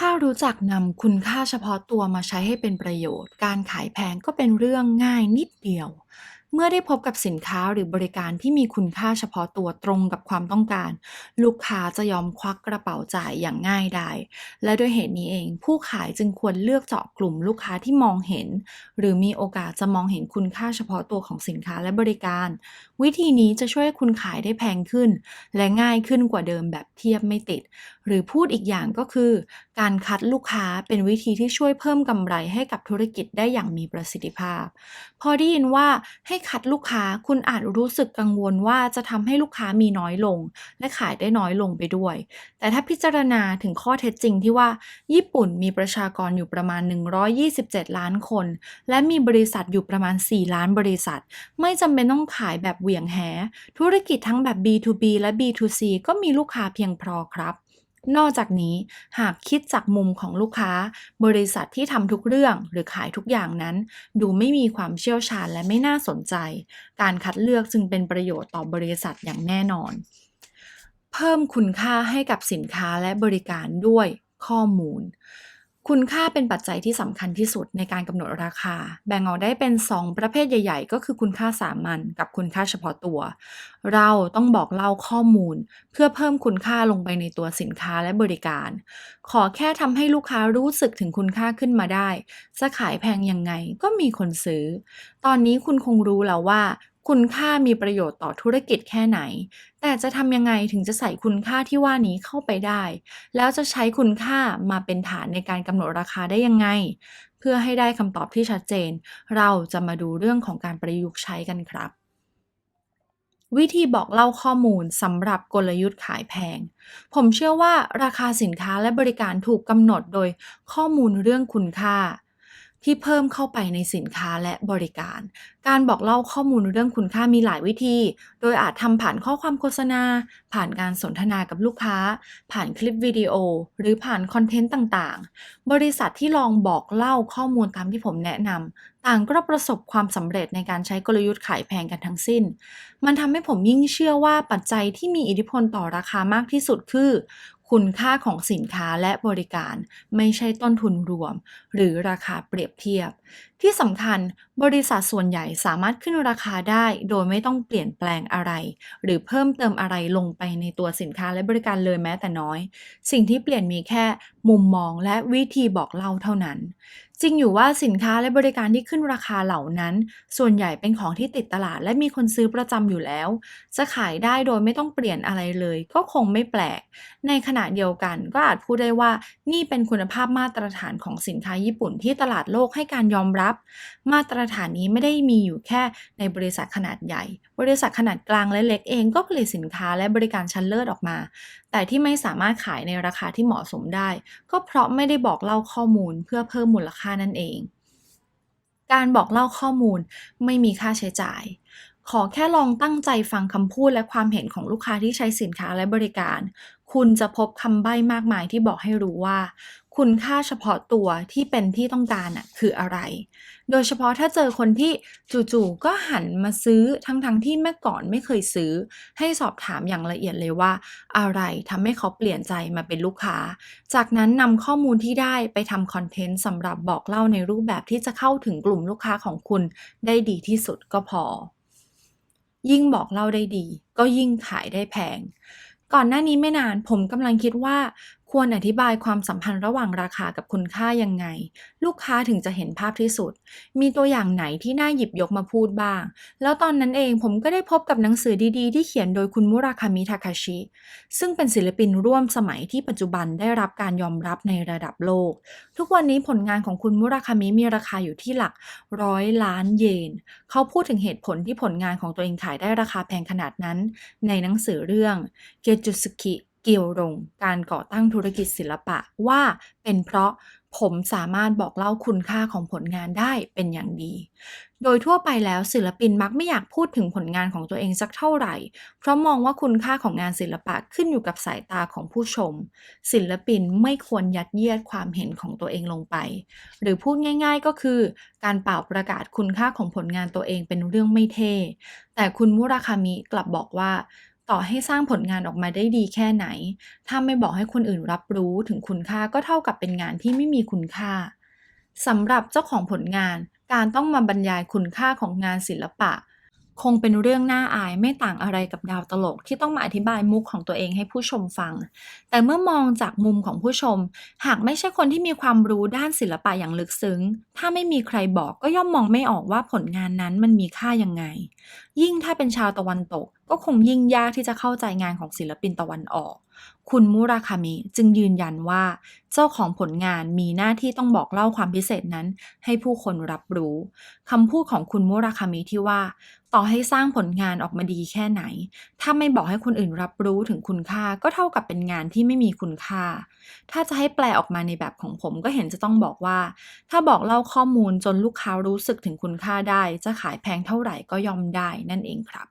ถ้ารู้จักนำคุณค่าเฉพาะตัวมาใช้ให้เป็นประโยชน์ การขายแพงก็เป็นเรื่องง่ายนิดเดียว เมื่อได้พบกับสินค้าหรือบริการที่มีคุณค่าเฉพาะตัวตรงกับความต้องการ ลูกค้าจะยอมควักกระเป๋าจ่ายอย่างง่ายดายและด้วยเหตุนี้เอง ผู้ขายจึงควรเลือกเจาะกลุ่มลูกค้าที่มองเห็น หรือมีโอกาสจะมองเห็นคุณค่าเฉพาะตัวของสินค้าและบริการ วิธีนี้จะช่วยให้คุณขายได้แพงขึ้น และง่ายขึ้นกว่าเดิมแบบเทียบไม่ติด หรือพูดอีกอย่างก็คือ การคัดลูกค้าเป็นวิธีที่ช่วยเพิ่มกำไรให้กับธุรกิจได้อย่างมีประสิทธิภาพ พอได้ยินว่าให้คัดลูกค้าคุณอาจรู้สึกกังวลว่าจะทำให้ลูกค้ามีน้อยลง และขายได้น้อยลงไปด้วย แต่ถ้าพิจารณาถึงข้อเท็จจริงที่ว่า ญี่ปุ่นมีประชากรอยู่ประมาณ 127 ล้านคน และมีบริษัทอยู่ประมาณ 4 ล้านบริษัท ไม่จำเป็นต้องขายแบบเหวี่ยงแห ธุรกิจทั้งแบบ B2B และ B2C ก็มีลูกค้าเพียงพอครับ นอกจากนี้หากคิดจากมุมของลูกค้า บริษัทที่ทำทุกเรื่องหรือขายทุกอย่างนั้น ดูไม่มีความเชี่ยวชาญและไม่น่าสนใจ การคัดเลือกจึงเป็นประโยชน์ต่อบริษัทอย่างแน่นอน เพิ่มคุณค่าให้กับสินค้าและบริการด้วยข้อมูล คุณค่าเป็นปัจจัยที่สำคัญที่สุดในการกำหนดราคา แบ่งออกได้เป็น 2 ประเภทใหญ่ ๆ ก็คือคุณค่าสามัญกับคุณค่าเฉพาะตัว เราต้องบอกเล่าข้อมูล เพื่อเพิ่มคุณค่าลงไปในตัวสินค้าและบริการ ขอแค่ทำให้ลูกค้ารู้สึกถึงคุณค่าขึ้นมาได้ จะขายแพงยังไงก็มีคนซื้อ ตอนนี้คุณคงรู้แล้วว่า คุณค่ามีประโยชน์ต่อธุรกิจแค่ไหน แต่จะทำยังไงถึงจะใส่คุณค่าที่ว่านี้เข้าไปได้ แล้วจะใช้คุณค่ามาเป็นฐานในการกำหนดราคาได้ยังไง เพื่อให้ได้คำตอบที่ชัดเจน เราจะมาดูเรื่องของการประยุกต์ใช้กันครับ วิธีบอกเล่าข้อมูลสำหรับกลยุทธ์ขายแพง ผมเชื่อว่าราคาสินค้าและบริการถูกกำหนดโดยข้อมูลเรื่องคุณค่า ที่เพิ่มเข้าไปในสินค้าและบริการ การบอกเล่าข้อมูลเรื่องคุณค่ามีหลายวิธี โดยอาจทำผ่านข้อความโฆษณา ผ่านการสนทนากับลูกค้า ผ่านคลิปวิดีโอ หรือผ่านคอนเทนต์ต่างๆ บริษัทที่ลองบอกเล่าข้อมูลตามที่ผมแนะนำต่างก็ประสบความสำเร็จในการใช้กลยุทธ์ขายแพงกันทั้งสิ้น มันทำให้ผมยิ่งเชื่อว่าปัจจัยที่มีอิทธิพลต่อราคามากที่สุดคือ คุณค่าของสินค้าและบริการไม่ใช่ต้นทุนรวม หรือราคาเปรียบเทียบ ที่สำคัญบริษัทส่วนใหญ่สามารถขึ้นราคาได้ โดยไม่ต้องเปลี่ยนแปลงอะไร หรือเพิ่มเติมอะไรลงไปในตัวสินค้าและบริการเลยแม้แต่น้อย สิ่งที่เปลี่ยนมีแค่มุมมองและวิธีบอกเล่าเท่านั้น จริงอยู่ว่าสินค้าและบริการที่ขึ้นราคาเหล่านั้น ส่วนใหญ่เป็นของที่ติดตลาดและมีคนซื้อประจำอยู่แล้ว จะขายได้โดยไม่ต้องเปลี่ยนอะไรเลย ก็คงไม่แปลก ในขณะเดียวกันก็อาจพูดได้ว่านี่เป็นคุณภาพมาตรฐานของสินค้าญี่ปุ่นที่ตลาดโลกให้การยอมอมรับ มาตรฐานนี้ไม่ได้มีอยู่แค่ในบริษัทขนาดใหญ่ บริษัทขนาดกลางและเล็กเองก็ผลิตสินค้าและบริการชั้นเลิศออกมา แต่ที่ไม่สามารถขายในราคาที่เหมาะสมได้ ก็เพราะไม่ได้บอกเล่าข้อมูลเพื่อเพิ่มมูลค่านั่นเอง การบอกเล่าข้อมูลไม่มีค่าใช้จ่ายขอแค่ลองตั้งใจฟังคำพูดและความเห็นของลูกค้าที่ใช้สินค้าและบริการ คุณจะพบคำใบ้มากมายที่บอกให้รู้ว่า คุณค่าเฉพาะตัวที่เป็นที่ต้องการน่ะคืออะไร โดยเฉพาะถ้าเจอคนที่จู่ๆก็หันมาซื้อทั้งๆทที่เมื่อก่อนไม่เคยซื้อ ให้สอบถามอย่างละเอียดเลยว่า อะไรทำให้เขาเปลี่ยนใจมาเป็นลูกค้า จากนั้นนำข้อมูลที่ได้ไปทำคอนเทนต์สำหรับบอกเล่าในรูปแบบที่จะเข้าถึงกลุ่มลูกค้าของคุณได้ดีที่สุดก็พอ ยิ่งบอกเล่าได้ดี ก็ยิ่งขายได้แพง ก่อนหน้านี้ไม่นานผมกำลังคิดว่า ควรอธิบายความสัมพันธ์ระหว่างราคากับคุณค่ายังไง ลูกค้าถึงจะเห็นภาพที่สุด มีตัวอย่างไหนที่น่าหยิบยกมาพูดบ้าง แล้วตอนนั้นเองผมก็ได้พบกับหนังสือดีๆ ที่เขียนโดยคุณมุราคามิทาคาชิ ซึ่งเป็นศิลปินร่วมสมัยที่ปัจจุบันได้รับการยอมรับในระดับโลก ทุกวันนี้ผลงานของคุณมุราคามิมีราคาอยู่ที่หลักร้อยล้านเยน เขาพูดถึงเหตุผลที่ผลงานของตัวเองขายได้ราคาแพงขนาดนั้น ในหนังสือเรื่องเกจุสกิ เกี่ยวรงการก่อตั้งธุรกิจศิลปะว่าเป็นเพราะผมสามารถบอกเล่าคุณค่าของผลงานได้เป็นอย่างดี โดยทั่วไปแล้วศิลปินมักไม่อยากพูดถึงผลงานของตัวเองสักเท่าไหร่ เพราะมองว่าคุณค่าของงานศิลปะขึ้นอยู่กับสายตาของผู้ชม ศิลปินไม่ควรยัดเยียดความเห็นของตัวเองลงไป หรือพูดง่าย ๆ ก็คือ การเป่าประกาศคุณค่าของผลงานตัวเองเป็นเรื่องไม่เท่ แต่คุณมุราคามิกลับบอกว่า ต่อให้สร้างผลงานออกมาได้ดีแค่ไหน ถ้าไม่บอกให้คนอื่นรับรู้ถึงคุณค่าก็เท่ากับเป็นงานที่ไม่มีคุณค่าสำหรับเจ้าของผลงาน การต้องมาบรรยายคุณค่าของงานศิลปะ คงเป็นเรื่องน่าอายไม่ต่างอะไรกับดาวตลกที่ต้องมาอธิบายมุกของตัวเองให้ผู้ชมฟัง แต่เมื่อมองจากมุมของผู้ชม หากไม่ใช่คนที่มีความรู้ด้านศิลปะอย่างลึกซึ้ง ถ้าไม่มีใครบอกก็ย่อมมองไม่ออกว่าผลงานนั้นมันมีค่ายังไง ยิ่งถ้าเป็นชาวตะวันตก ก็คงยิ่งยากที่จะเข้าใจงานของศิลปินตะวันออก คุณมุราคามิจึงยืนยันว่า เจ้าของผลงานมีหน้าที่ต้องบอกเล่าความพิเศษนั้น ให้ผู้คนรับรู้คำพูดของคุณมุราคามิที่ว่า ต่อให้สร้างผลงานออกมาดีแค่ไหน ถ้าไม่บอกให้คนอื่นรับรู้ถึงคุณค่าก็เท่ากับเป็นงานที่ไม่มีคุณค่า ถ้าจะให้แปลออกมาในแบบของผมก็เห็นจะต้องบอกว่า ถ้าบอกเล่าข้อมูลจนลูกค้ารู้สึกถึงคุณค่าได้ จะขายแพงเท่าไหร่ก็ยอมได้นั่นเองครับ